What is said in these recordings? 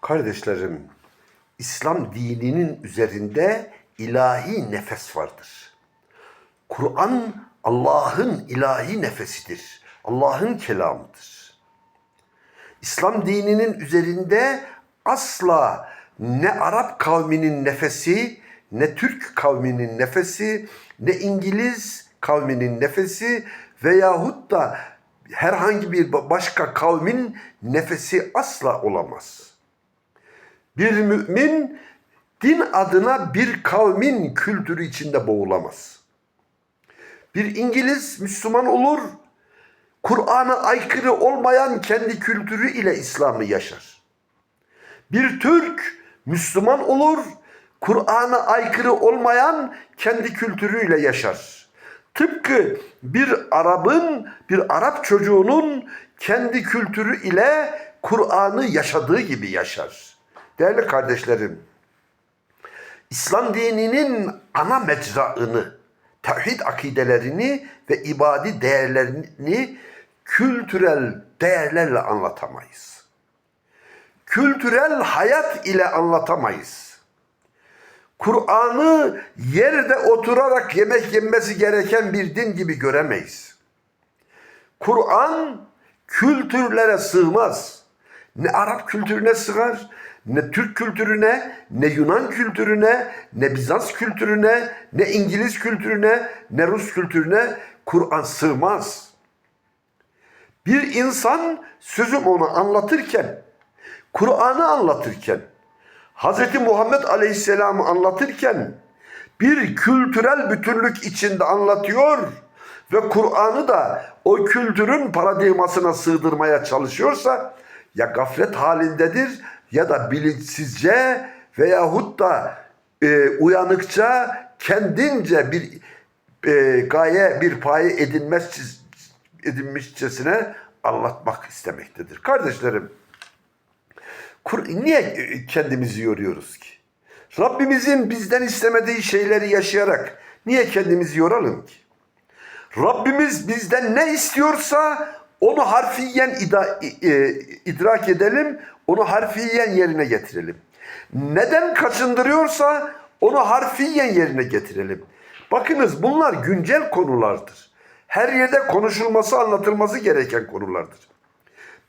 Kardeşlerim, İslam dininin üzerinde ilahi nefes vardır. Kur'an Allah'ın ilahi nefesidir. Allah'ın kelamıdır. İslam dininin üzerinde asla ne Arap kavminin nefesi, ne Türk kavminin nefesi, ne İngiliz kavminin nefesi veyahut da herhangi bir başka kavmin nefesi asla olamaz. Bir mümin din adına bir kavmin kültürü içinde boğulamaz. Bir İngiliz Müslüman olur, Kur'an'a aykırı olmayan kendi kültürü ile İslam'ı yaşar. Bir Türk Müslüman olur, Kur'an'a aykırı olmayan kendi kültürüyle yaşar. Tıpkı bir Arap'ın, bir Arap çocuğunun kendi kültürü ile Kur'an'ı yaşadığı gibi yaşar. Değerli kardeşlerim, İslam dininin ana mecraını, tevhid akidelerini ve ibadi değerlerini kültürel değerlerle anlatamayız. Kültürel hayat ile anlatamayız. Kur'an'ı yerde oturarak yemek yenmesi gereken bir din gibi göremeyiz. Kur'an kültürlere sığmaz. Ne Arap kültürüne sığar, ne Türk kültürüne, ne Yunan kültürüne, ne Bizans kültürüne, ne İngiliz kültürüne, ne Rus kültürüne Kur'an sığmaz. Bir insan sözüm onu anlatırken, Kur'an'ı anlatırken, Hz. Muhammed Aleyhisselam'ı anlatırken bir kültürel bütünlük içinde anlatıyor ve Kur'an'ı da o kültürün paradigmasına sığdırmaya çalışıyorsa ya gaflet halindedir ya da bilinçsizce veyahut da e, uyanıkça kendince bir e, gaye bir paye edinmez edinmişçesine anlatmak istemektedir. Kardeşlerim Kur- niye kendimizi yoruyoruz ki? Rabbimizin bizden istemediği şeyleri yaşayarak niye kendimizi yoralım ki? Rabbimiz bizden ne istiyorsa onu harfiyen ida, e, idrak edelim, onu harfiyen yerine getirelim. Neden kaçındırıyorsa onu harfiyen yerine getirelim. Bakınız bunlar güncel konulardır. Her yerde konuşulması, anlatılması gereken konulardır.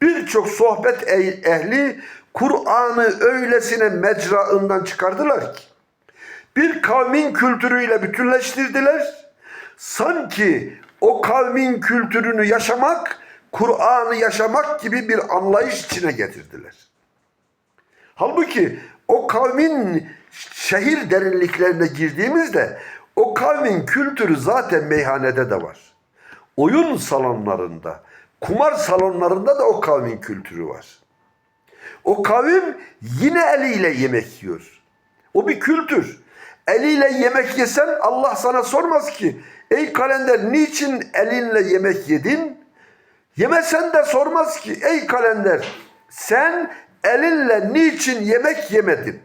Birçok sohbet eh- ehli Kur'an'ı öylesine mecraından çıkardılar ki bir kavmin kültürüyle bütünleştirdiler. Sanki o kavmin kültürünü yaşamak, Kur'an'ı yaşamak gibi bir anlayış içine getirdiler. Halbuki o kavmin şehir derinliklerine girdiğimizde o kavmin kültürü zaten meyhanede de var. Oyun salonlarında, kumar salonlarında da o kavmin kültürü var. O kavim yine eliyle yemek yiyor. O bir kültür. Eliyle yemek yesen Allah sana sormaz ki ey kalender niçin elinle yemek yedin? Yemesen de sormaz ki ey kalender sen elinle niçin yemek yemedin?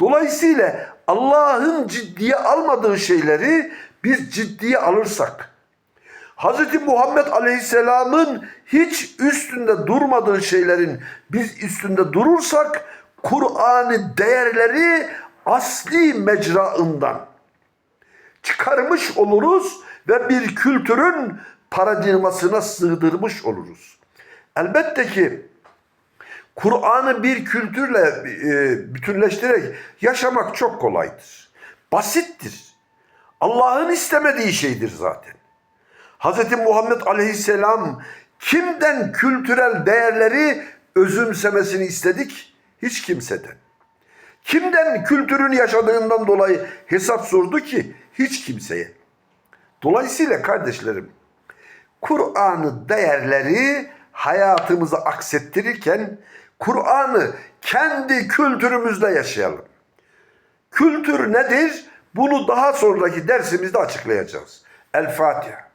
Dolayısıyla Allah'ın ciddiye almadığı şeyleri biz ciddiye alırsak, Hz. Muhammed Aleyhisselam'ın hiç üstünde durmadığı şeylerin biz üstünde durursak, Kur'an'ı değerleri asli mecraından çıkarmış oluruz ve bir kültürün paradigmasına sığdırmış oluruz. Elbette ki Kur'an'ı bir kültürle e, bütünleştirerek yaşamak çok kolaydır. Basittir. Allah'ın istemediği şeydir zaten. Hz. Muhammed Aleyhisselam kimden kültürel değerleri özümsemesini istedik? Hiç kimseden. Kimden kültürün yaşadığından dolayı hesap sordu ki? Hiç kimseye. Dolayısıyla kardeşlerim, Kur'an'ı değerleri hayatımıza aksettirirken Kur'an'ı kendi kültürümüzde yaşayalım. Kültür nedir? Bunu daha sonraki dersimizde açıklayacağız. El Fatiha.